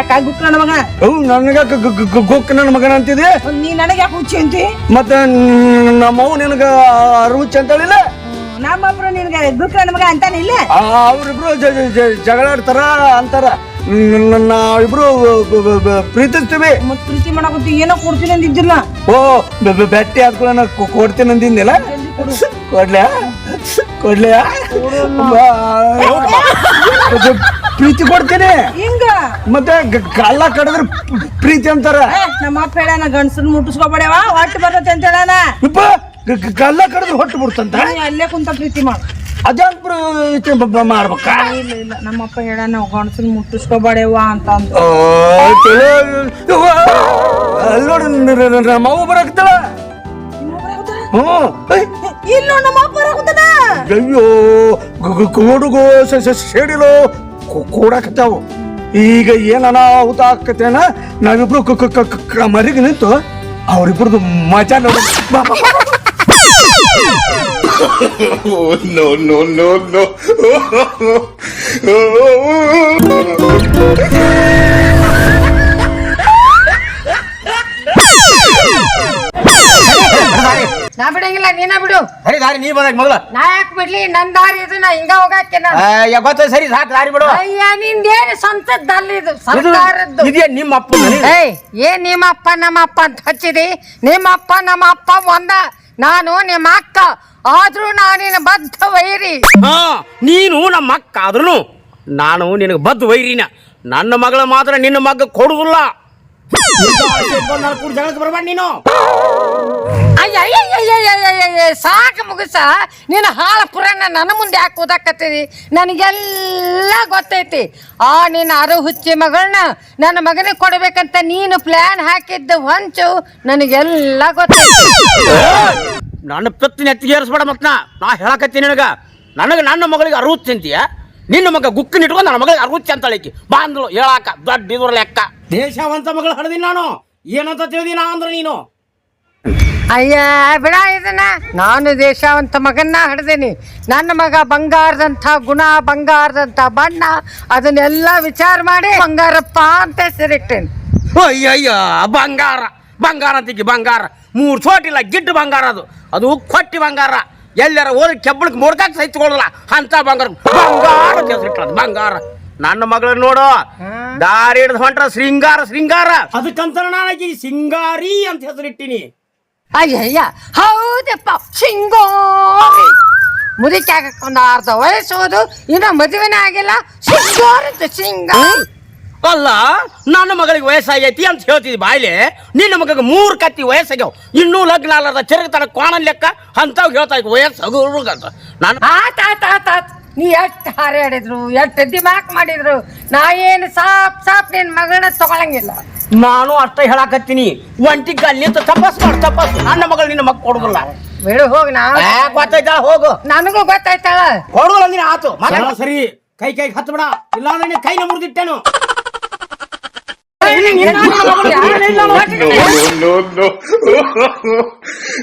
ಯಾಕ ಗುಕ್ ನನ್ನ ಮಗ? ಓ ನನಗ ಗುಕ್ ನನ್ನ ಮಗನ ಅಂತಿದೆ? ನೀ ನನಗೆ ಯಾಕೆ ಹುಚ್ಚಿ ಅಂತಿ? ಮತ್ತೆ ನಮ್ಮವ್ ನಿನಗ ಅರುಚ್ ಅಂತೇಳಿಲ್ಲ? ನಮ್ಮೊಬ್ರು ನಿನ್ಗೆ ಗುಕ್ ನನ್ನ ಮಗ ಅಂತಾನೆ ಇಲ್ಲ? ಅವ್ರಿಬ್ರು ಜಗಳಾಡ್ತಾರ ಅಂತಾರ. ಬ- ಪ್ರೀತಿಸ್ತೀವಿ. ಮತ್ ಪ್ರೀತಿ ಮಾಡಕತ್ತಿ ಏನೋ ಕೊಡ್ತೀನಿ ಅಂದಿದ್ದಿಲ್ಲ. ಓ ಬೆಟ್ಟಿ ಆದ್ಕೊಳ್ಳ ನಾ ಕೊ- ಕೊಡ್ತೀನಿ ಅಂದಿದ್ದಿಲ್ಲ ಕೊಡ್ಲ್ಯಾ ಕೊಡ್ಲ್ಯಾ ಪ್ರೀತಿ ಕೊಡ್ತೀನಿ. ಹಿಂಗ? ಮತ್ತೆ ಕಳ್ಳ ಕಡಿದ್ರೆ ಪ್ರೀತಿ ಅಂತಾರ. ನಮ್ಮ ಅಪ್ಪ ಹೇಳಾನ ಗಂಡಸನ್ ಮುಟ್ಟಿಸ್ಕೊಬೇಡವ? ಹೊಟ್ಟು ಬರ್ತೈತೆ ಅಂತ ಹೇಳಾನ? ಇಪ್ಪ ಕಳ್ಳ ಕಡಿದ್ರೆ ಹೊಟ್ಟು ಬಿಡ್ತಂತ? ಅಲ್ಲೇ ಕುಂತ ಪ್ರೀತಿ ಮಾಡು. ಅದ್ಯಾಕ್ ಪ್ರೀತಿ ಮಾಡ್ಬೇಕಾ? ಇಲ್ಲ ಇಲ್ಲ ನಮ್ಮಪ್ಪ ಹೇಳಾನ ಗಂಡಸನ್ ಮುಟ್ಟಿಸ್ಕೊಬೇಡವ ಅಂತ ಅಂದ ಅಲ್ಲ್ ನೋಡು ನಮ್ಮ ಅವ್ವ ಬರಾಕತ್ತಳ. ಹ್ಞೂ. ಇಲ್ಲ ನಮ್ಮ ಅಪ್ಪ ಬರಾಕತ್ತಾನ. ಅಯ್ಯೋ ಕೋಡುಗೋ ಸೇಡಿಲೋ ಕೂಡಾಕತ್ತಾವು. ಈಗ ಏನ್ ಅನಾಹುತ ಆಕತ್ತೇನ ನಾವಿಬ್ರು ಮರಿಗೆ ನಿಂತು ಅವ್ರಿಬ್ರದ್ದು ಮಜಾ ನೋಡು. ಬಾ, ನಾ ಬಿಡಂಗಿಲ್ಲ ನೀನ ಬಿಡು. ಸರಿ ದಾರಿ ನೀ ಬಂದಾಗ ಮೊದಲ. ನಾ ಯಾಕೆ ಬಿಡ್ಲಿ? ನನ್ ದಾರಿ ಇದು ನಾ ಹಿಂಗ ಹೋಗಾಕೆ ಗೊತ್ತ ಸರಿ ಸಾಕು ದಾರಿ ಬಿಡು. ಅಯ್ಯ ನಿಂದೇನು ಸ್ವಂತದ್ದಲ್ಲ ಇದು? ಸರ್ಕಾರದ್ದು. ಇದೇ ನಿಮ್ಮ ಅಪ್ಪ ಏಯ್ ಏ ನಿಮ್ಮ ಅಪ್ಪ ನಮ್ಮ ಅಪ್ಪ ಅಂತ ಹಚ್ಚಿದಿ? ನಿಮ್ಮ ಅಪ್ಪ ನಮ್ಮ ಅಪ್ಪ ಒಂದ. ನಾನು ನಿಮ್ಮ ಅಕ್ಕ. ಆದ್ರೂ ನಾನಿನ ಬದ್ಧ ವೈರಿ. ಹಾ ನೀನು ನಮ್ಮ ಅಕ್ಕ ಆದ್ರೂ ನಾನು ನಿನಗೆ ಬದ್ದು ವೈರಿನ. ನನ್ನ ಮಗಳ ಮಾತ್ರ ನಿನ್ನ ಮಗ ಕೊಡುದಿಲ್ಲ. ಜಗಳಕ್ಕೆ ಬರಬೇಡ ನೀನು. ಅಯ್ಯಯ್ಯಯ್ಯಯ್ಯಯ್ಯಯ್ಯಯ್ಯ, ಸಾಕು ಮುಗಿಸ. ನಿನ್ನ ಹಾಳ ಪುರಾಣ ನನ್ನ ಮುಂದೆ ಯಾಕೆ ಓದಾಕತ್ತೀರಿ ನನಗೆಲ್ಲ ಗೊತ್ತೈತಿ. ಆ ನಿನ್ನ ಅರು ಹುಚ್ಚಿ ಮಗಳನ್ನ ನನ್ನ ಮಗನಿಗೆ ಕೊಡಬೇಕಂತ ನೀನು ಪ್ಲಾನ್ ಹಾಕಿದ್ದ ಹೊಂಚು ನನಗೆಲ್ಲ ಗೊತ್ತೈತಿ. ನನ್ನ ಪತ್ನಿ ಎತ್ತಿಗೆ ಏರಿಸ್ಬೇಡ ಮತ್ ನಾ ನಾ ಹೇಳಕತ್ತೀನಿ ನಿನಗ. ನನಗೆ ನನ್ನ ಮಗಳಿಗೆ ಅರವತ್ತು ಅಂತೀಯ? ನಿನ್ನ ಮಗ ಗುಕ್ಕಿನ ಇಟ್ಕೊಂಡು ನನ್ನ ಮಗಳಿಗೆ ಅರವತ್ತು ಅಂತ ಬಾ ಬಾಂದ್ಲು ಹೇಳಾಕ ದೊಡ್ಡ ಇದ್ರ ಲೆಕ್ಕ. ದೇಶವಂತ ಮಗಳು ಹಡ್ದೀನಿ ನಾನು. ಏನಂತ ತಿಳಿದಿನ ನಾ ಅಂದ್ರೆ ನೀನು? ಅಯ್ಯ ಬಿಡ ಇದನ್ನ. ನಾನು ದೇಶವಂತ ಮಗನ್ನ ಹಿಡ್ದೇನಿ. ನನ್ನ ಮಗ ಬಂಗಾರದಂಥ ಗುಣ ಬಂಗಾರದಂಥ ಬಣ್ಣ ಅದನ್ನೆಲ್ಲ ವಿಚಾರ ಮಾಡಿ ಬಂಗಾರಪ್ಪ ಅಂತ ಹೆಸರಿಟ್ಟೇನೆ. ಅಯ್ಯಯ್ಯ ಬಂಗಾರ. ಬಂಗಾರ ಅಂತಿಕ್ಕಿ ಬಂಗಾರ. ಮೂರು ಸೋಟಿಲ್ಲ ಗಿಡ್ಡ ಬಂಗಾರ ಅದು. ಅದು ಕೊಟ್ಟಿ ಬಂಗಾರ. ಎಲ್ಲರ ಹೋದ್ರೆ ಕೆಬ್ಬಳಕ್ಕೆ ಮುಡ್ಕಾಕ್ ಸಹಿಸಿಕೊಳ್ಳಲ್ಲ ಅಂತ ಬಂಗಾರ. ಬಂಗಾರ ಅಂತ ಹೆಸರಿಟ್ಟದು ಬಂಗಾರ. ನನ್ನ ಮಗಳ ನೋಡು. ದಾರಿ ಹಿಡಿದು ಹೊಂಟ್ರ ಶೃಂಗಾರ ಶೃಂಗಾರ. ಅದಕ್ಕಂತ ನಾನು ಸಿಂಗಾರಿ ಅಂತ ಹೆಸರಿಟ್ಟಿನಿ. ಅಯ್ಯಯ್ಯ ಹೌದಪ್ಪ ಶಿಂಗೋರಿ ಮುದುಕಿ ಆಗಕ್ಕೆ ಒಂದು ಅರ್ಧ ವಯಸ್ಸೋದು ಇನ್ನ ಮದುವೆನೇ ಆಗಿಲ್ಲ ಶಿಂಗೋರಿ ಸಿಂಗ ಅಲ್ಲ ನನ್ನ ಮಗಳಿಗೆ ವಯಸ್ಸಾಗೈತಿ ಅಂತ ಹೇಳ್ತಿದ್ವಿ ಬಾಯ್ಲೆ. ನಿನ್ನ ಮಗಗೆ ಮೂರು ಕತ್ತಿ ವಯಸ್ಸಾಗ್ಯಾವ. ಇನ್ನೂ ಲಗ್ನ ಅಲ್ಲದ ತಿರುಗ್ತಾನ ಕೋಣ ಲೆಕ್ಕ ಅಂತಾವ್ ಹೇಳ್ತಾ ವಯಸ್ಸು ಅಂತ. ನಾನು ಆತ ಆತ ಆತ ಆತ್. ನೀ ಎಷ್ಟು ಹಾರಾಡಿದ್ರು ಎಷ್ಟು ದಿಮಾಕ್ ಮಾಡಿದ್ರು ನಾ ಏನು ಸಾಪ್ ಸಾಪ್ ನಿನ್ ಮಗಳನ್ನ ತಗೊಳಂಗಿಲ್ಲ. ನಾನು ಅಷ್ಟ ಹೇಳಾಕತ್ತೀನಿ. ಒಂಟಿ ಅಲ್ಲಿ ನಿಂತು ತಪಸ್ ಮಾಡಿ ತಪಸ್. ನನ್ನ ಮಗಳು ನಿನ್ನ ಮಗ ಕೊಡುದಿಲ್ಲ. ಬೇಡ ಹೋಗಿ ನಾ. ಏ, ಹೋಗು. ನನಗೂ ಗೊತ್ತಾಯ್ತಾಳ ಕೊಡುದಿಲ್ಲ ನೀನು ಆತು. ಮಗ ಸರಿ ಕೈ ಕೈ ಹತ್ತು ಬಿಡ ಇಲ್ಲ ನಿನ್ನ ಕೈನ ಮುರಿದಿಟ್ಟೇನು. No, no,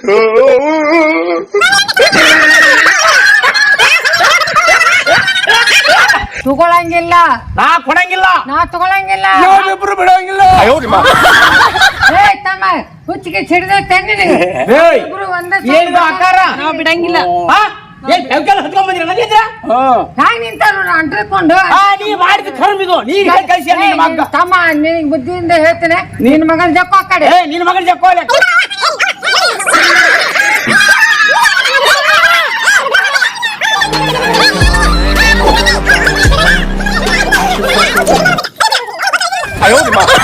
no. ತಗೊಳಂಗಿಲ್ಲ. ನಾ ಕೊಡಂಗಿಲ್ಲ. ನಾ ತಗೊಳಂಗಿಲ್ಲ. ಇಬ್ರು ಬಿಡಂಗಿಲ್ಲ. ಏ ತಮ್ಮ ಹುಚ್ಚಿಗೆ ಸಿಡಿದ ತೆನ್ನಿನಿ ಏಯ್, ಇಬ್ರು ಒಂದೇ ಏನಿದು ಆಕಾರ? ನಾವ್ ಬಿಡಂಗಿಲ್ಲ. ಹಾ? ಏನ್ ಬೆಂಕಲ್ ಹತ್ಕೊಂಡ್ ಬಂದಿರ ನಡೀದ್ರ ಹ್ಯಾಂಗ ನಿಂತಾರು ಅಂಟ್ರಕೊಂಡು. ಆ ನೀ ಮಾಡಿದ ಕರ್ಮ ಇದು. ನೀ ಕಳಿಸಿ ನಿನ್ನ ಮಗ ತಮ್ಮ ನಿನಗೆ ಬುದ್ಧಿಯಿಂದ ಹೇಳ್ತೇನೆ. ನಿನ್ನ ಮಗನ ಜಕ್ಕೋ ಆ ಕಡೆ. ಏ ನಿನ್ನ ಮಗನ ಜಕ್ಕೋಲೆ 哎呦我的妈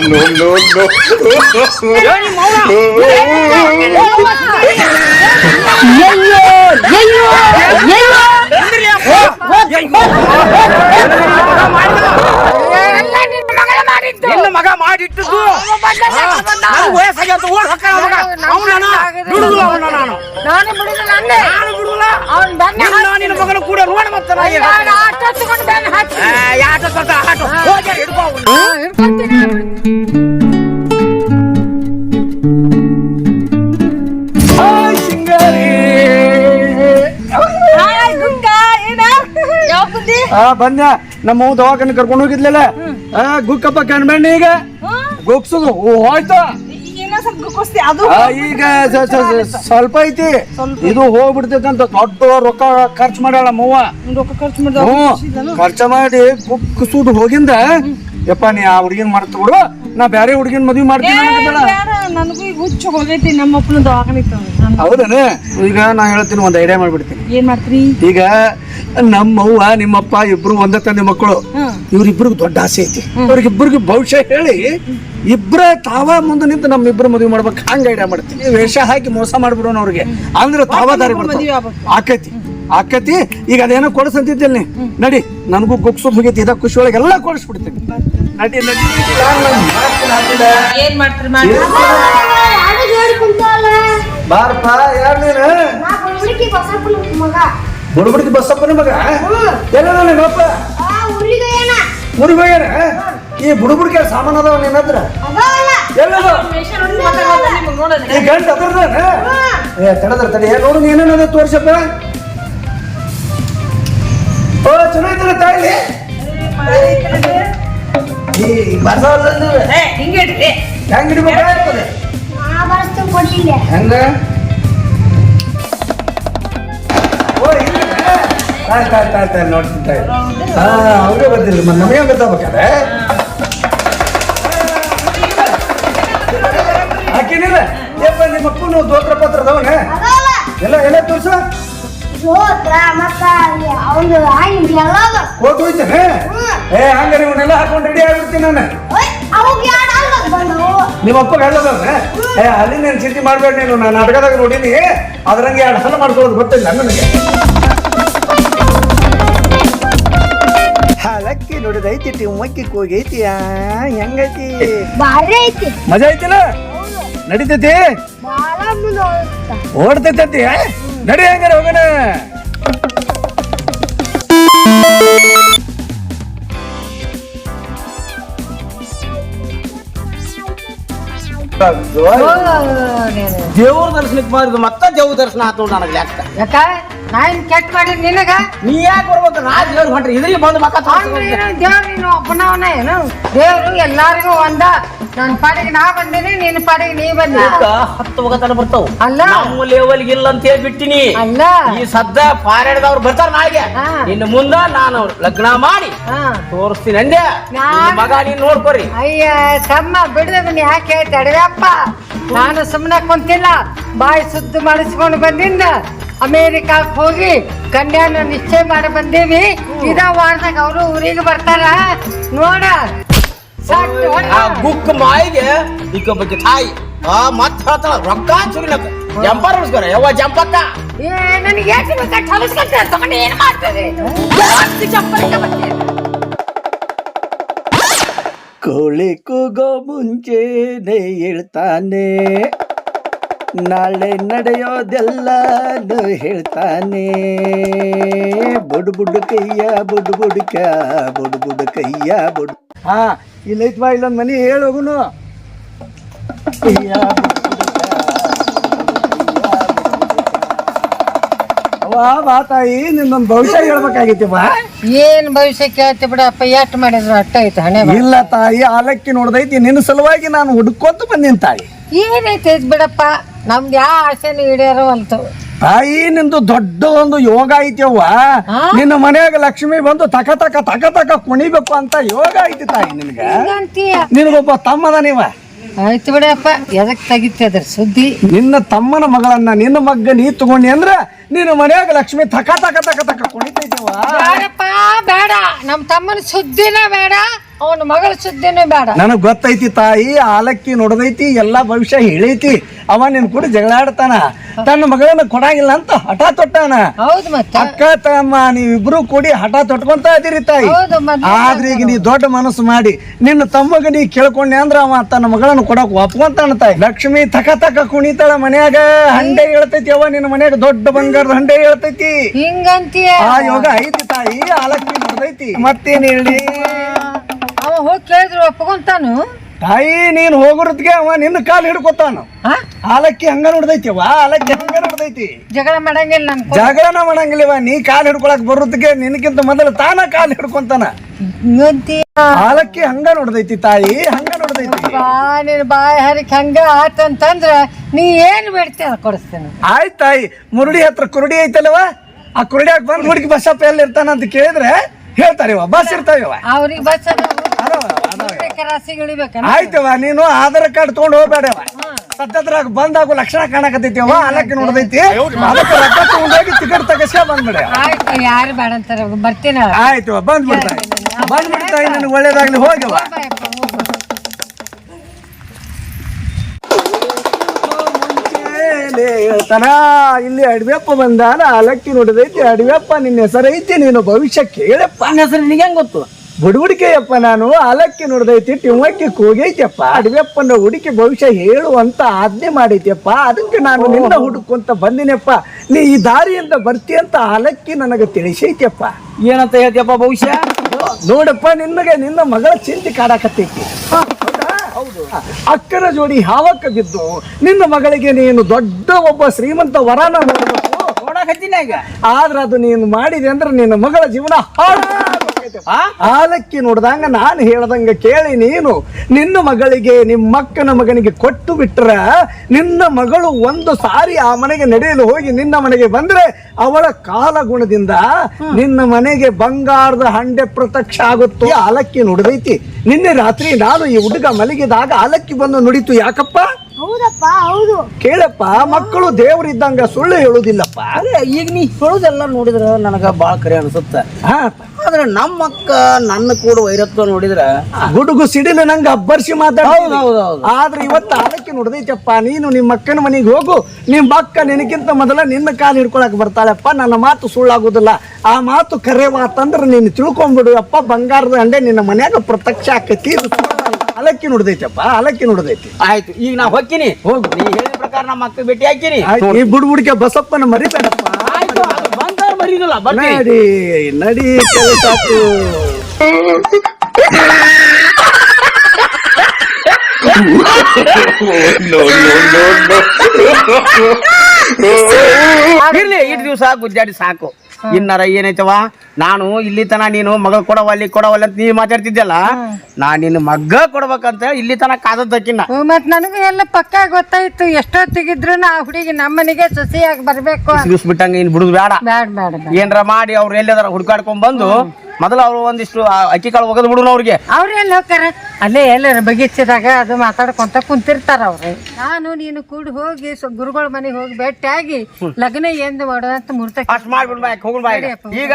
no, no, no, no. ಎಲ್ಲ ಆ ಬಂದ ನಮ್ಮ ದವಾಖಾನೆ ಕರ್ಕೊಂಡು ಹೋಗಿದ್ಲಲ್ಲ? ಆ ಗುಕ್ಕಪ್ಪ ಕಣ್ಬಣ್ಣ ಈಗ. ಗುಕ್ಸುದು. ಹೋಯ್ತು? ಆ, ಈಗ ಸ- ಸ- ಸ- ಸ್ವಲ್ಪ ಐತಿ. ಇದು ಹೋಗ್ಬಿಡ್ತೈತಂತ ದೊಡ್ಡ ರೊಕ್ಕ ಖರ್ಚು ಮಾಡ್ಯಾಳ ಮೂವ ರೊಕ್ಕ ಖರ್ಚು ಮಾಡಿದ ಹ್ಞೂ ಖರ್ಚ ಮಾಡಿ ಕುಕ್ಕುಸುದು ಹೋಗಿಂದ. ಯಪ್ಪ ನೀ ಆ ಹುಡುಗಿನ ಮಾಡ್ತು ಬಿಡು. ನಾ ಬ್ಯಾರೆ ಹುಡುಗಿನ ಮದ್ವಿ ಮಾಡ್ತೀನಿ ಅನ್ನಕತ್ತಾಳ. ನನಗೂ ಈಗ ಹುಚ್ಚ ಹೋಗೈತಿ. ನಮ್ಮ ಅಪ್ಪನ ದವಾಖಾನೆ ಇತ್ತು ನಾನು ಈಗ ನಾ ಹೇಳ್ತೀನಿ ಒಂದು ಐಡಿಯಾ ಮಾಡ್ಬಿಡ್ತೀನಿ. ಏನ್ ಮಾಡ್ತೀನಿ ಈಗ ನಮ್ಮವ್ವ ನಿಮ್ಮಪ್ಪ ಇಬ್ರು ಒಂದೇ ತಂದೆ ಮಕ್ಕಳು. ಇವ್ರಿಬ್ರಿಗೂ ದೊಡ್ಡ ಆಸೆ ಐತಿ. ಅವ್ರಿಗಿಬ್ರಿಗೂ ಭವಿಷ್ಯ ಹೇಳಿ ಇಬ್ರ ತಾವ ಮುಂದೆ ನಿಂತು ನಮ್ಮ ಇಬ್ರು ಮದುವೆ ಮಾಡ್ಬೇಕು. ಹಂಗ ಐಡಿಯಾ ಮಾಡ್ತೀನಿ ವೇಷ ಹಾಕಿ ಮೋಸ ಮಾಡ್ಬಿಡೋಣ ಅವ್ರಿಗೆ. ಅಂದ್ರೆ ತಾವ ದಾರಿ. ಆಕೈತಿ. ಆಕೈತಿ. ಈಗ ಅದೇನೋ ಕೊಡ್ಸಂತಿದ್ದಲ್ಲಿ ನಡಿ ನನಗೂ ಗುಕ್ಸು ಹೋಗೈತಿ. ಇದ ಖುಷಿ ಒಳಗೆ ಎಲ್ಲ ಕೊಡಿಸ್ಬಿಡ್ತೀನಿ. ನಡಿ ನಡಿ ಏನ್ ಮಾಡ್ತೀರಿ ಮಾಡಿ? ಯಾರು ಜೋಡಿ ಕುಂತಲ್ಲ ಬಾರಪ್ಪ ಯಾರು ನೀನು? ಬುಡ್ಬುಡ್ತಿ ಬಸ್ಸಪ್ಪನ ಮಗ? ಎಲ್ಲ ನಿಮ್ಮಪ್ಪ ಆ ಊರಿಗೆ ಏನ ಊರಿಗೆ ಹೋಗ್ಯಾನ ಈ ಬುಡುಬುಡ್ಕೆ ಸಾಮಾನು ಅದಾವ ನಿನ್ನ ಹತ್ರ? ಎಲ್ಲದು? ಈ ಗಂಟು ಅದ್ರದಾನ ಏ ತಡದ್ರ ತಡಿ. ಏ ನೋಡು ನೀನೇನದ ತೋರಿಸಪ್ಪ? ಓ ಚಲೋ ಐತಲ್ಲ ತಾಯಿ. ಈ ನೀವು ಹಿಂಗೆ ಇಡ್ರಿ. ಹೆಂಗ್? ಆಯ್ತು ಆಯ್ತು ಆಯ್ತು ತಾಯಿ ಹಾ ಅವ್ರಿಗೆ ಮತ್ತೆ ನಮಗೆ ಗೊತ್ತಾಗ್ಬೇಕಾದ್ರೆ? ಹಾಕಿನಿಲ್ಲ ಏಪ್ಪ ನಿಮ್ಮ ಅಪ್ಪನು ದೋತ್ರ ಪತ್ರ ಅದಾವನ ಎಲ್ಲ ಎಲ್ಲ ತೋರ್ಸ. ಕೋಟ್ ಹೋಯ್ತೇನೆ. ಏ ಇವನ್ನೆಲ್ಲ ಹಾಕೊಂಡು ರೆಡಿ ಆಗ್ಬಿಡ್ತೀನಿ ನಾನು. ಅಲ್ಲ ನಿಮ್ಮ ಅಪ್ಪಗೆ ಹೇಳೋದವ್ರೆ ಏ ಅಲ್ಲಿ ನೀನು ಚಿಂತೆ ಮಾಡ್ಬೇಡ ನೀನು? ನಾನು ನಾಟಕದಾಗ ನೋಡೀನಿ. ಅದ್ರಂಗೆ ಎರಡು ಸಲ ಮಾಡ್ಕೊಳ್ಳೋದು ಗೊತ್ತಿಲ್ಲ ನನಗೆ. ಹಾಲಕ್ಕಿ ಮಕ್ಕಿ ಟಿಮ್ಮಕ್ಕಿ ಐತಿ ಹೆಂಗೈತಿ? ಭಾರಿ ಐತಿ. ಮಜಾ ಐತಿಲ್ಲ ನಡೀತೈತಿ? ಓಡ್ತೈತಿ ನಡಿ ಹೆಂಗಾರ ಹೋಗೋಣ. ದೇವ್ರ ದರ್ಶನಕ್ಕೆ ಮಾಡಿದ್ರು ಮತ್ತ ದೇವ್ರ ದರ್ಶನ ಆತು ನನಗೆ ಯಾಕೆ ಯಾಕ? ನಾ ಏನ್ ಕೆಟ್ಟ ಮಾಡಿ ನಿನಗ? ನೀ ಯಾಕೆ ಬರ್ಬೇಕು? ನಾ ದೇವ್ರ ಹೊಂಟ್ರಿ ಇದ್ರಿಗೆ ಬಂದು ಮಕ್ಕ ಏನು ದೇವ್ರು ನೀನು ಒಬ್ಬನವನ ಏನು? ದೇವ್ರು ಎಲ್ಲಾರಿಗೂ ಒಂದ. ನನ್ನ ಪಾಡಿಗೆ ನಾ ಬಂದೀನಿ ನಿನ್ನ ಪಾಡಿಗೆ ನೀ ಬಂದಿ. ಹತ್ತು ಹೋಗತನ ಬರ್ತಾವ. ಅಲ್ಲ. ನಮ್ಮ ಲೆವೆಲ್ಗೆ ಇಲ್ಲ ಅಂತ ಹೇಳಿ ಬಿಟ್ಟಿನಿ ಅಲ್ಲ. ಈ ಸದ್ದ ಫಾರೆಡ್ದವ್ರು ಬರ್ತಾರ ನಾಳೆಗೆ. ಇನ್ನು ಮುಂದ ನಾನು ಲಗ್ನ ಮಾಡಿ ತೋರಿಸ್ತೀನಿ ಅಂದೆ. ಮಗ ನೀನ್ ನೋಡ್ಕೊರಿ. ಅಯ್ಯ ತಮ್ಮ ಬಿಡದನ್ನ ಯಾಕೆ ತಡವಪ್ಪ ನಾನು ಸುಮ್ಮನೆ ಕುಂತಿಲ್ಲ. ಬಾಯಿ ಸುದ್ದು ಮಾಡಿಸ್ಕೊಂಡು ಬಂದಿಂದ ಅಮೇರಿಕಾಕ್ ಹೋಗಿ ಕನ್ಯಾನ ನಿಶ್ಚಯ ಮಾಡಿ ಬಂದೀವಿ. ಇದ ವಾರದಾಗ ಅವರು ಊರಿಗೆ ಬರ್ತಾರ. ನೋಡ. ಆ ಬುಕ್ ಮಾಯಿಗೆ ಬಗ್ಗೆ ತಾಯಿ ಆ ಮತ್ ಹೇಳ್ತಾಳ ರೊಕ್ಕ ಚುರಿನಕ ಜಂಪರ್ ಉಳಿಸ್ಕೊರ. ಯವ್ವ ಜಂಪಕ್ಕ. ಏ ನನಗೆ ಯಾಕೆ ಹೊಲಿಸ್ಕೊಂತ ತಗೊಂಡು ಏನು ಮಾಡ್ತದೆ ಬರ್ತೀನಿ. ಕೋಳಿ ಕೂಗೋ ಮುಂಚೆನೆ ಹೇಳ್ತಾನೆ. ನಾಳೆ ನಡೆಯೋದೆಲ್ಲನು ಹೇಳ್ತಾನೆ. ಬುಡ್ ಬುಡ್ ಕೈಯ ಬುಡ್ ಬುಡ್ಕ ಬುಡ್ ಬುಡ್ ಕೈಯ ಬುಡ್ ಹಾ ಇಲ್ಲೈತ್ ಬಾ ಇಲ್ಲೊಂದು ಮನಿ ಹೇಳೋಗುನು ವಾ ಬಾ ತಾಯಿ ನಿನ್ನೊಂದು ಭವಿಷ್ಯ ಹೇಳ್ಬೇಕಾಗಿತ್ತು ಬಾ. ಏನ್ ಭವಿಷ್ಯ ಕೇಳ್ತಿ ಬಿಡಪ್ಪ ಎಷ್ಟು ಮಾಡಿದ್ರು ಅಟ್ಟ ಐತೆ ಹಣೆ ಇಲ್ಲ ತಾಯಿ ಆಲಕ್ಕಿ ನೋಡ್ದೈತಿ ನಿನ್ನ ಸಲುವಾಗಿ ನಾನು ಹುಡುಕೊಂತ ಬಂದಿನ ತಾಯಿ. ಏನೈತೆ ಬಿಡಪ್ಪ? ನಮ್ದು ಯಾವ ಆಸೆನೂ ಈಡೇರವಲ್ತು ತಾಯಿ ನಿಂದು ದೊಡ್ಡ ಒಂದು ಯೋಗ ಐತಿಯವ್ವ. ನಿನ್ನ ಮನೆಯಾಗ ಲಕ್ಷ್ಮಿ ಬಂದು ತಕ ತಕ ತಕ ತಕ ಕುಣಿಬೇಕು ಅಂತ ಯೋಗ ಐತಿ ತಾಯಿ ನಿನಗ. ಹಿಂಗಂತೀಯ? ನಿನಗೊಬ್ಬ ತಮ್ಮದ ನೀವ? ಆಯ್ತು ಬಿಡಪ್ಪ ಎದಕ್ ತೆಗಿತದ್ರ ಸುದ್ದಿ? ನಿನ್ನ ತಮ್ಮನ ಮಗಳನ್ನ ನಿನ್ನ ಮಗ್ಗ ನೀ ತಗೊಂಡಿ ಅಂದ್ರ ನಿನ್ನ ಮನೆಯಾಗ ಲಕ್ಷ್ಮಿ ತಕ ತಕ ತಕ ತಕ ಕುಣಿತೈತಿವ ಬೇಡಪ್ಪ ಬೇಡ. ನಮ್ ತಮ್ಮನ ಸುದ್ದಿನ ಬೇಡ. ಅವನ ಮಗಳ ಸುದ್ದಿನೇ ಬೇಡ. ನನಗ್ ಗೊತ್ತೈತಿ ತಾಯಿ ಆಲಕ್ಕಿ ನೋಡದೈತಿ ಎಲ್ಲಾ ಭವಿಷ್ಯ ಹೇಳೈತಿ. ಅವ ನಿನ್ ಕೂಡ ಜಗಳಾಡ್ತಾನ. ತನ್ನ ಮಗಳನ್ನ ಕೊಡಾಗಿಲ್ಲ ಅಂತ ಹಠ ತೊಟ್ಟಾನ. ಹೌದು ಮತ್ತೆ. ಅಕ್ಕ ತಮ್ಮ ನೀವಿಬ್ರು ಕೂಡಿ ಹಠ ತೊಟ್ಕೊಂತ ಇದೀರಿ ತಾಯಿ. ಹೌದು, ಆದ್ರೆ ಈಗ ನೀ ದೊಡ್ಡ ಮನಸ್ಸು ಮಾಡಿ ನಿನ್ನ ತಮ್ಮಗ ನೀ ಕೇಳ್ಕೊಂಡೆ ಅಂದ್ರ ಅವ ತನ್ನ ಮಗಳನ್ನ ಕೊಡಕ್ ಒಪ್ಕೊಂತಾನ ತಾಯಿ. ಲಕ್ಷ್ಮಿ ತಕ ತಕ ಕುಣಿತಾಳ ಮನ್ಯಾಗ. ಹಂಡೆ ಹೇಳ್ತೈತಿ ಅವ ನಿನ್ನ ಮನ್ಯಾಗ ದೊಡ್ಡ ಬಂಗಾರದ ಹಂಡೆ ಹೇಳ್ತೈತಿ. ಹಿಂಗಂತೀಯ? ಆ ಯೋಗ ಐತಿ ತಾಯಿ ಆಲಕ್ಕಿ ನೋಡ್ತೈತಿ ಮತ್ತೇನ್ ಹೇಳಿ? ಅವ ಹೋಗಿ ಕೇಳಿದ್ರು ಒಪ್ಕೊಂತಾನು ತಾಯಿ ನೀನ್ ಹೋಗಿರೋದ್ಗೆ ಅವ ನಿನ್ನ ಕಾಲು ಹಿಡ್ಕೊತಾನ. ಆಲಕ್ಕಿ ಹಂಗ ನೋಡ್ದೈತಿ ಅವ ಆಲಕ್ಕಿ ಹಂಗ ನೋಡ್ದೈತಿ. ಜಗಳ ಮಾಡಂಗಿಲ್ಲ ನನ್ ಜಗಳನ ಮಾಡಂಗಿಲ್ಲವ ನೀ ಕಾಲು ಹಿಡ್ಕೊಳಕ್ ಬರೋದಕ್ಕೆ ನಿನಗಿಂತ ಮೊದಲು ತಾನ ಕಾಲ್ ಹಿಡ್ಕೊಂತಾನ. ಆಲಕ್ಕಿ ಹಂಗ ನೋಡ್ದೈತಿ ತಾಯಿ ಹಂಗ ನೋಡ್ದೈತಿ. ನಿನ್ ಬಾಯಿ ಹರಿಕ್ ಹಂಗ ಆತಂತಂದ್ರ ನೀ ಏನ್ ಬಿಡ್ತಿ ಕೊಡಿಸ್ತೇನೆ ಕೊಡಿಸ್ತೀನಿ? ಆಯ್ತ್ ತಾಯಿ ಮುರುಡಿ ಹತ್ರ ಕುರುಡಿ ಐತಲ್ವ ಆ ಕುರುಡಿಯಾಗ ಬಂದ್ ಹುಡುಗಿ ಬಸ್ಸಪ್ಪ ಎಲ್ಲಿ ಇರ್ತಾನ ಅಂತ ಕೇಳಿದ್ರೆ ಹೇಳ್ತಾರೆ ಇವ ಬಸ್ ಇರ್ತಾವ ಅವ್ರಿಗೆ ಬಸ್ ಆಯ್ತವ ನೀನು ಆಧಾರ್ ಕಾರ್ಡ್ ತಗೊಂಡು ಹೋಗ್ಬೇಡವ ಸತ್ತದ್ರಾಗ ಬಂದಾಗು ಲಕ್ಷಣ ಕಾಣಕತ್ತೈತಿ ಅವ ಅಲಕ್ಕಿ ನೋಡದೈತಿ. ಅದಕ್ಕೆ ರೊಕ್ಕ ತಗೊಂಡೋಗಿ ಟಿಕೆಟ್ ತಗಸ್ಕ ಬಂದ್ಬಿಡ. ಆಯ್ತು ಯಾರು ಬೇಡ ಅಂತಾರ ಬರ್ತೀನಿ ಆಯ್ತು ಬಂದ್ಬಿಡ್ತಾಯಿ ಬಂದ್ಬಿಡ್ತಾಯಿ ನನಗೆ ಒಳ್ಳೇದಾಗ್ಲಿ ಹೋಗವ ಹೇಳ್ತಾನ ಇಲ್ಲಿ ಅಡವ್ಯಪ್ಪ ಬಂದಾನ ಅಲಕ್ಕಿ ನೋಡಿದೈತಿ ಅಡವ್ಯಪ್ಪ ನಿನ್ನ ಹೆಸರೈತಿ ನೀನು ಭವಿಷ್ಯ ಕೇಳಪ್ಪ. ನನ್ನ ಹೆಸರು ನಿನಗೆ ಹೆಂಗ್ ಗೊತ್ತು? ಬುಡುಬುಡಿಕೆಯಪ್ಪ ನಾನು ಆಲಕ್ಕಿ ನೋಡ್ದೈತಿ ಟಿಮ್ಮಕ್ಕಿ ಕೂಗೈತಿಯಪ್ಪ ಅಡವ್ಯಪ್ಪನ ಹುಡುಕಿ ಭವಿಷ್ಯ ಹೇಳುವಂತ ಆಜ್ಞೆ ಮಾಡೈತಿಯಪ್ಪ ಅದಕ್ಕೆ ನಾನು ನಿನ್ನ ಹುಡುಕೊಂತ ಬಂದಿನಪ್ಪ. ನೀ ಈ ದಾರಿಯಿಂದ ಬರ್ತಿ ಅಂತ ಆಲಕ್ಕಿ ನನಗೆ ತಿಳಿಸೈತಿಯಪ್ಪ ಏನಂತ ಹೇಳ್ತಿಯಪ್ಪ ಭವಿಷ್ಯ ನೋಡಪ್ಪ ನಿನ್ನಗೆ ನಿನ್ನ ಮಗಳ ಚಿಂತೆ ಕಾಡಾಕತ್ತೈತಿ. ಹೌದು? ಅಕ್ಕನ ಜೋಡಿ ಹಾವಕ್ಕ ಬಿದ್ದು ನಿನ್ನ ಮಗಳಿಗೆ ನೀನು ದೊಡ್ಡ ಒಬ್ಬ ಶ್ರೀಮಂತ ವರನ ನೋಡಬೇಕು. ನೋಡಕತ್ತೀನಿ ಈಗ. ಆದ್ರೆ ಅದು ನೀನು ಮಾಡಿದೆ ಅಂದ್ರೆ ನಿನ್ನ ಮಗಳ ಜೀವನ ಹಾಳಾಗೋಗೈತಪ್ಪ. ಆಲಕ್ಕಿ ನೋಡ್ದಂಗ ನಾನು ಹೇಳ್ದಂಗ ಕೇಳಿ ನೀನು. ನಿನ್ನ ಮಗಳಿಗೆ ನಿಮ್ಮ ಅಕ್ಕನ ಮಗನಿಗೆ ಕೊಟ್ಟು ಬಿಟ್ರ ನಿನ್ನ ಮಗಳು ಒಂದು ಸಾರಿ ಆ ಮನೆಗೆ ನಡೆಯಲು ಹೋಗಿ ನಿನ್ನ ಮನೆಗೆ ಬಂದ್ರೆ ಅವಳ ಕಾಲಗುಣದಿಂದ ನಿನ್ನ ಮನೆಗೆ ಬಂಗಾರದ ಹಂಡೆ ಪ್ರತ್ಯಕ್ಷ ಆಗುತ್ತೋ? ಆಲಕ್ಕಿ ನುಡಿದೈತಿ. ನಿನ್ನೆ ರಾತ್ರಿ ನಾನು ಈ ಹುಡುಗ ಮಲಗಿದಾಗ ಆಲಕ್ಕಿ ಬಂದು ನುಡಿತು. ಯಾಕಪ್ಪ? ಹೌದಪ್ಪ ಹೌದು. ಕೇಳಪ್ಪ ಮಕ್ಕಳು ದೇವರಿದ್ದಂಗ ಸುಳ್ಳು ಹೇಳುದಿಲ್ಲಪ್ಪ. ಅದೇ ಈಗ ನೀ ಹೇಳುದೆಲ್ಲ ನೋಡಿದ್ರ ನನಗ ಬಾಳ ಕರೆ ಅನ್ಸುತ್ತ. ಹಾ. ಆದ್ರೆ ನಮ್ಮ ಅಕ್ಕ ನನ್ನ ಕೂಡ ವೈರತ್ವ ನೋಡಿದ್ರ ಗುಡುಗು ಸಿಡಿಲು ನಂಗೆ ಅಬ್ಬರ್ಸಿ ಮಾತಾಡ. ಆದ್ರೆ ಇವತ್ತು ಅದಕ್ಕೆ ನೋಡ್ದೈತಪ್ಪ ನೀನು ನಿಮ್ಮ ಅಕ್ಕನ ಮನೆಗೆ ಹೋಗು ನಿಮ್ಮ ಅಕ್ಕ ನಿನಗಿಂತ ಮೊದಲ ನಿನ್ನ ಕಾಲು ಹಿಡ್ಕೊಳಕ್ ಬರ್ತಾಳಪ್ಪ ನನ್ನ ಮಾತು ಸುಳ್ಳಾಗುದಿಲ್ಲ. ಆ ಮಾತು ಕರೆ ಮಾತಂದ್ರೆ ನೀನು ತಿಳ್ಕೊಂಡ್ಬಿಡು ಅಪ್ಪ ಬಂಗಾರದ ಅಂಡೆ ನಿನ್ನ ಮನ್ಯಾಗ ಪ್ರತ್ಯಕ್ಷ ಆಕೈತಿ ಅಲಕ್ಕಿ. ಅಲಕ್ಕಿ ನೋಡ್ದೈತಪ್ಪ ಆಲಕ್ಕಿ ನೋಡ್ದೈತಿ. ಆಯ್ತು ಈಗ ನಾ ಹೋಗ್ತೀನಿ. ಹೋಗಿ. ನೀ ಹೇಳಿದ ಪ್ರಕಾರ ನಮ್ಮ ಅಕ್ಕ ಭೇಟಿ ಹಾಕಿನಿ ಈ ಬುಡ್ಬುಡಿಕೆ ಬಸಪ್ಪನ ಮರಿಬೇಡಪ್ಪ. ಬಂದವ್ರು ಮರೀದಿಲ್ಲ ಬರ್ತೀನಿ ನಡಿ ನಡಿ ಕೆಲಸ ಆತು. no, no, no, no. ಇರ್ಲಿ ಇಟ್ ದಿವಸ ಗುದ್ದಾಡಿ ಸಾಕು ಇನ್ನರ ಏನೈತವ ನಾನು ಇಲ್ಲಿ ತನ ನೀನು ಮಗ ಕೊಡವಲ್ಲಿ ಕೊಡವಲ್ಲ ಅಂತ ನೀ ಮಾತಾಡ್ತಿದ್ದಲ್ಲ ನಾ ನಿನ್ನ ಮಗ್ಗ ಕೊಡ್ಬೇಕಂತ ಇಲ್ಲಿ ತನ ಕಾದದ್ದಕ್ಕಿನ್ನ. ಮತ್ ನನಗೆ ಎಲ್ಲ ಪಕ್ಕ ಗೊತ್ತಾಯ್ತು ಎಷ್ಟೊತ್ತಿಗಿದ್ರು ಆ ಹುಡುಗಿ ನಮ್ಮನಿಗೆ ಸಸಿಯಾಗಿ ಬರ್ಬೇಕು ಬಿಟ್ಟಂಗ ಇನ್ ಬಿಡುದು ಬೇಡ ಬೇಡ ಬೇಡ ಏನ್ರ ಮಾಡಿ ಅವ್ರು ಎಲ್ಲದಾರ ಹುಡ್ಕಾಡ್ಕೊಂಡ್ ಬಂದು ಮೊದಲು ಅವ್ರು ಒಂದಿಷ್ಟು ಆ ಅಕ್ಕಿ ಕಾಳು ಹೋಗೋದು ಬಿಡೋಣ ಅವ್ರಿಗೆ. ಅವ್ರು ಎಲ್ಲಿ ಹೋಗ್ತಾರ ಅಲ್ಲೇ ಎಲ್ಲರ ಬಗೀಚದಾಗ ಅದು ಮಾತಾಡ್ಕೊಂತ ಕುಂತಿರ್ತಾರ ಅವ್ರು. ನಾನು ನೀನು ಕೂಡ ಹೋಗಿ ಸೊ ಗುರುಗಳ ಮನೆಗೆ ಹೋಗಿ ಭೇಟಿಯಾಗಿ ಲಗ್ನ ಏನ್ ಮಾಡೋದಂತ ಮುಹೂರ್ತ ಅಷ್ಟು ಮಾಡ್ಬಿಡ್ ಹೋಗ್ಬಿಡ್ ಬಾಯ್. ಈಗ.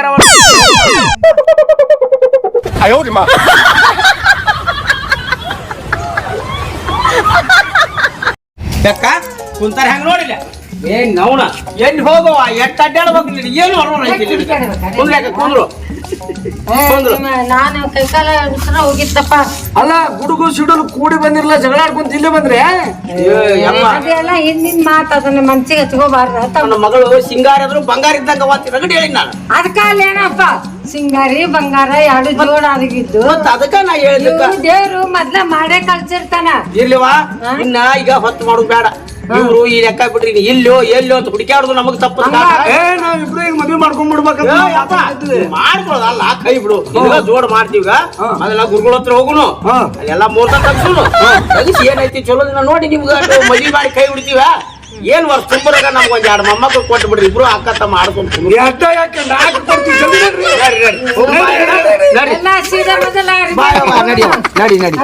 ಕುಂತಾರ ಹೆಂಗ್ ನೋಡಿಲ್ಲ? ಏ ನೌನ ಎಲ್ಲಿ ಹೋಗುವ ಎಷ್ಟು ಅಡ್ಡಾಡ್ಬೇಕು ನೀನು? ಏನು ಅರ್ವನ ಐತಿ ನಿನಗೆ? ಕುಂದ್ರು ಯಾಕೆ ಕುಂದ್ರು? ಕುಂದ್ರು ನಾನು ಕೈಕಾಲ ಹೋಗಿದ್ದಪ್ಪ. ಹೋಗಿತ್ತಪ್ಪ ಅಲ್ಲ ಗುಡುಗು ಸಿಡಲು ಕೂಡಿ ಬಂದಿರಲ್ಲ ಜಗಳ ಆಡ್ಕೊಂತ ಇಲ್ಲೇ ಬಂದ್ರೆ? ಅದೆಲ್ಲ ಹಿಂದಿನ ಮಾತು ಅದನ್ನ ಮನ್ಸಿಗೆ ಹಚ್ಕೋಬಾರ್ದು ನನ್ನ ಮಗಳು ಸಿಂಗಾರ ಆದ್ರೂ ಬಂಗಾರ ಇದ್ದಂಗ ರಗಡಿ ಹೇಳಿ ನಾನು. ಅದಕ್ಕಲ್ಲ ಏನಪ್ಪ? ಸಿಂಗಾರಿ ಬಂಗಾರ ಎರಡು ಜೋಡ ಆಗಿದ್ದು. ಅದಕ್ಕ ನಾ ಹೇಳಿದ್ದಕ್ಕ. ದೇವ್ರು ಮೊದ್ಲ ಮಾಡೇ ಕಳ್ಸಿರ್ತಾನ. ಇರ್ಲಿವಾ? ಇನ್ನ ಈಗ ಹೊತ್ತು ಮಾಡೋದು ಬೇಡ. ಇವ್ರು ಈ ಲೆಕ್ಕ ಬಿಡ್ರಿ ಇಲ್ಲೋ ಎಲ್ಲೋ ಅಂತ ಹುಡುಕ್ಯಾಡುದು ನಮಗ್ ತಪ್ಪು ಏ ಇಬ್ರು ಈಗ ಮದ್ವೆ ಮಾಡ್ಕೊಂಡ್ ಬಿಡ್ಬೇಕಂತ ಮಾಡ್ಕೊಳ್ಳೋದಲ್ಲ ಕೈ ಬಿಡು. ಈಗ ಜೋಡ್ ಮಾಡ್ತೀವಿ ಈಗ. ಅದೆಲ್ಲ ಗುರುಗಳ ಹತ್ರ ಹೋಗುನು. ಅಲ್ಲೆಲ್ಲ ಮೂರ್ತ ತಗ್ಸುನು. ತಗಿಸಿ ಏನೈತಿ ಚಲೋ ದಿನ ನೋಡಿ ನಿಮ್ಗ ಮದ್ವಿ ಮಾಡಿ ಕೈ ಬಿಡ್ತೀವ. ಏನ್ ವರ್ಷ ತುಂಬರಾಗ ನಮ್ಗೆ ಒಂದ್ ಎರಡು ಮೊಮ್ಮಕ್ಕಳು ಕೊಟ್ಟು ಬಿಡ್ರಿ ಇಬ್ರು ಅಕ್ಕ ತಮ್ಮ ಆಡ್ಕೊಂಡು. ಎಷ್ಟ ಯಾಕೆ ನಾಲ್ಕು ಕೊಡ್ತೀವಿ ನಡಿ ನಡಿ ನಡಿ.